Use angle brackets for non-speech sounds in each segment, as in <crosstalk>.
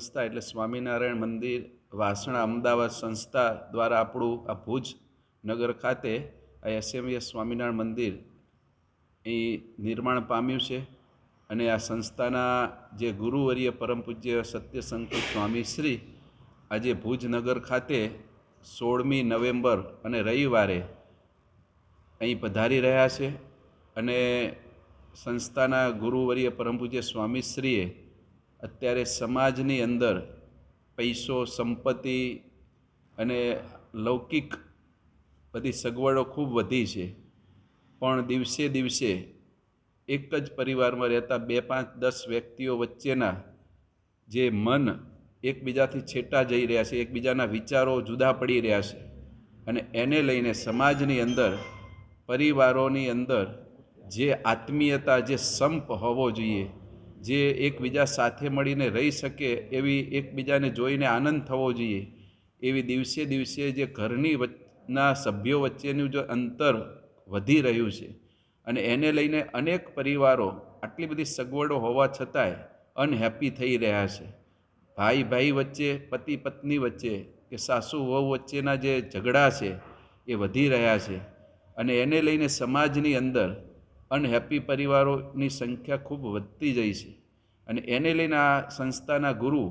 સંસ્થા એટલે સ્વામિનારાયણ મંદિર, વાસણા અમદાવાદ સંસ્થા દ્વારા આપણું આ ભુજ નગર ખાતે આ એસએમએસ સ્વામિનારાયણ મંદિર એ નિર્માણ પામ્યું છે. અને આ સંસ્થાના જે ગુરુવર્ય પરમ પૂજ્ય સત્ય સંકલ્પ સ્વામી શ્રી આજે ભુજ નગર ખાતે સોળમી નવેમ્બર અને રવિવારે અહીં પધારી રહ્યા છે. અને સંસ્થાના ગુરુવર્ય પરમ પૂજ્ય સ્વામીશ્રીએ અત્યારે સમાજની અંદર પૈસો, સંપત્તિ અને લૌકિક બધી સગવડો ખૂબ વધી છે. પણ દિવસે દિવસે એક જ પરિવારમાં રહેતા બે, પાંચ, દસ વ્યક્તિઓ વચ્ચેના જે મન એકબીજાથી છેટા જઈ રહ્યા છે, એકબીજાના વિચારો જુદા પડી રહ્યા છે. અને એને લઈને સમાજની અંદર, પરિવારોની અંદર જે આત્મીયતા, જે સંપ હોવો જોઈએ જે એકબીજા સાથે મળીને રહી શકે એવી એકબીજાને જોઈને આનંદ થવો જોઈએ. એવી દિવસે દિવસે જે ઘરની વચના સભ્યો વચ્ચેનું જે અંતર વધી રહ્યું છે અને એને લઈને અનેક પરિવારો આટલી બધી સગવડો હોવા છતાંય અનહેપી થઈ રહ્યા છે. ભાઈ ભાઈ વચ્ચે, પતિ પત્ની વચ્ચે કે સાસુ વહુ વચ્ચેના જે ઝઘડા છે એ વધી રહ્યા છે અને એને લઈને સમાજની અંદર અનહેપી પરિવારોની સંખ્યા ખૂબ વધતી જાય છે. અને એને લઈને આ સંસ્થાના ગુરુ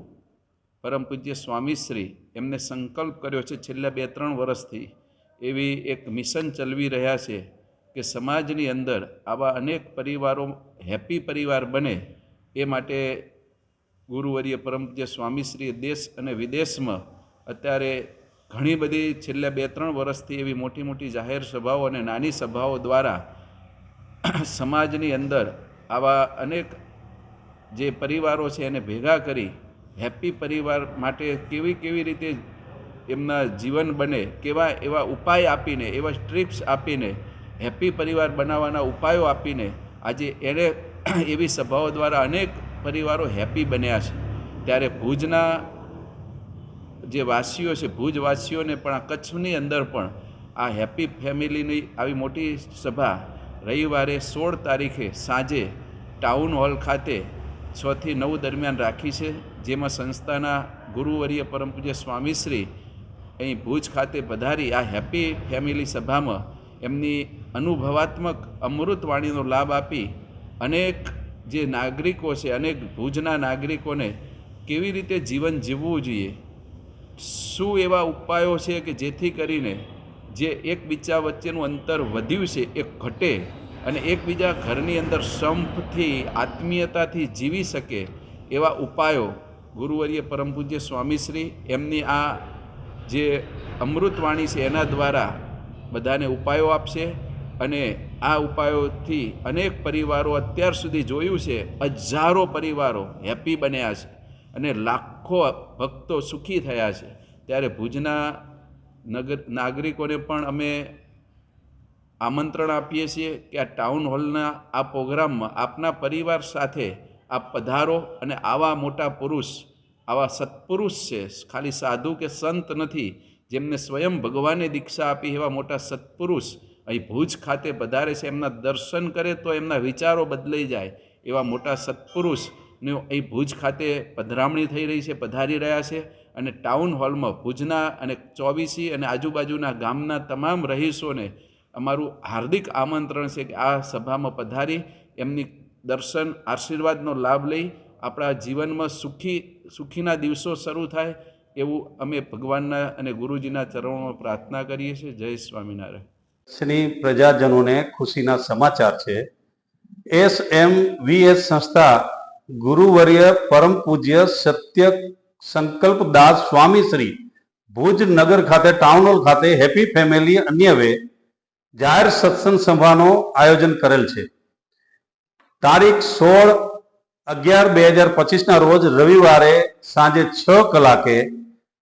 પરમ પૂજ્ય સ્વામીશ્રી એમને સંકલ્પ કર્યો છે છેલ્લા બે ત્રણ વર્ષથી એવી એક મિશન ચલાવી રહ્યા છે કે સમાજની અંદર આવા અનેક પરિવારો હેપી પરિવાર બને એ માટે ગુરુવર્ય પરમ પૂજ્ય સ્વામીશ્રીએ દેશ અને વિદેશમાં અત્યારે ઘણી બધી છેલ્લા બે ત્રણ વર્ષથી એવી મોટી મોટી જાહેર સભાઓ અને નાની સભાઓ દ્વારા <clears throat> સમાજની અંદર આવા અનેક જે પરિવારો છે એને ભેગા કરી હેપી પરિવાર માટે કેવી કેવી રીતે એમના જીવન બને, કેવા એવા ઉપાય આપીને, એવા સ્ટ્રીપ્સ આપીને હેપી પરિવાર બનાવવાના ઉપાયો આપીને આજે એને <clears throat> એવી સભાઓ દ્વારા અનેક પરિવારો હેપી બન્યા છે. ત્યારે ભુજના જે વાસીઓ છે, ભુજવાસીઓને પણ આ કચ્છની અંદર પણ આ હેપી ફેમિલીની આવી મોટી સભા રવિવારે સોળ તારીખે સાંજે ટાઉન હોલ ખાતે છથી નવ દરમિયાન રાખી છે, જેમાં સંસ્થાના ગુરુવર્ય પરમ પૂજ્ય સ્વામીશ્રી અહીં ભુજ ખાતે પધારી આ હેપી ફેમિલી સભામાં એમની અનુભવાત્મક અમૃતવાણીનો લાભ આપી અનેક જે નાગરિકો છે, અનેક ભુજના નાગરિકોને કેવી રીતે જીવન જીવવું જોઈએ? શું એવા ઉપાયો છે કે જેથી કરીને જે એકબીજા વચ્ચેનું અંતર વધ્યું છે, એ ઘટે અને એકબીજા ઘરની અંદર સંપથી, આત્મીયતાથી જીવી શકે એવા ઉપાયો ગુરુવર્ય પરમ પૂજ્ય સ્વામીશ્રી એમની આ જે અમૃતવાણી છે, એના દ્વારા બધાને ઉપાયો આપશે અને આ ઉપાયોથી અનેક પરિવારો અત્યાર સુધી જોયું છે, હજારો પરિવારો હેપી બન્યા છે અને લાખો ભક્તો સુખી થયા છે. ત્યારે ભુજના નગર, નાગરિકોને પણ અમે આમંત્રણ આપીએ છીએ કે આ ટાઉન હોલના, આ પ્રોગ્રામમાં આપના પરિવાર સાથે આપ પધારો અને આવા મોટા પુરુષ, આવા સત્પુરુષ છે, ખાલી સાધુ કે સંત નથી, જેમને સ્વયં ભગવાને દીક્ષા આપી એવા મોટા સત્પુરુષ અહીં ભુજ ખાતે પધારે છે, એમના દર્શન કરે તો એમના વિચારો બદલાઈ જાય, એવા મોટા સત્પુરુષને અહીં ભુજ ખાતે પધરામણી થઈ રહી છે, પધારી રહ્યા છે. અને ટાઉન હોલમાં ભુજના અને ચોવીસી અને આજુબાજુના ગામના તમામ રહીશોને અમારું હાર્દિક આમંત્રણ છે કે આ સભામાં પધારી એમની દર્શન, આશીર્વાદનો લાભ લઈ આપણા જીવનમાં સુખી, સુખીના દિવસો શરૂ થાય એવું અમે ભગવાનના અને ગુરુજીના ચરણોમાં પ્રાર્થના કરીએ છીએ. જય સ્વામિનારાયણ. શ્રી પ્રજાજનોને ખુશીના સમાચાર છે. એસ એમ વી એસ સંસ્થા ગુરુવર્ય પરમ પૂજ્ય સત્ય સંકલ્પ દાસ સ્વામી શ્રી ભુજ નગર ખાતે ટાઉન હોલ ખાતે હેપી ફેમિલી અન્યવે જાહેર સત્સંગ સભાનો આયોજન કરેલ છે. તારીખ સોળ અગિયાર બે હજાર પચીસના રોજ રવિવારે સાંજે છ કલાકે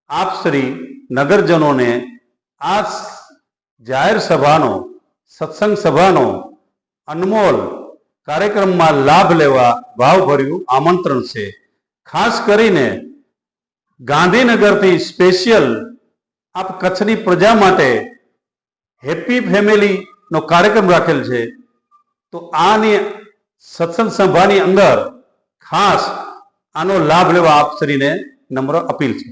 આપ શ્રી નગરજનોને આ જાહેર સભાનો, સત્સંગ સભાનો અનમોલ કાર્યક્રમમાં લાભ લેવા ભાવભર્યું આમંત્રણ છે. ખાસ કરીને ગાંધીનગરથી સ્પેશિયલ આપ કચ્છની પ્રજા માટે હેપી ફેમિલીનો કાર્યક્રમ રાખેલ છે. તો આની સત્સંગ સભાની અંદર ખાસ આનો લાભ લેવા આપ શ્રીને નમ્ર અપીલ છે.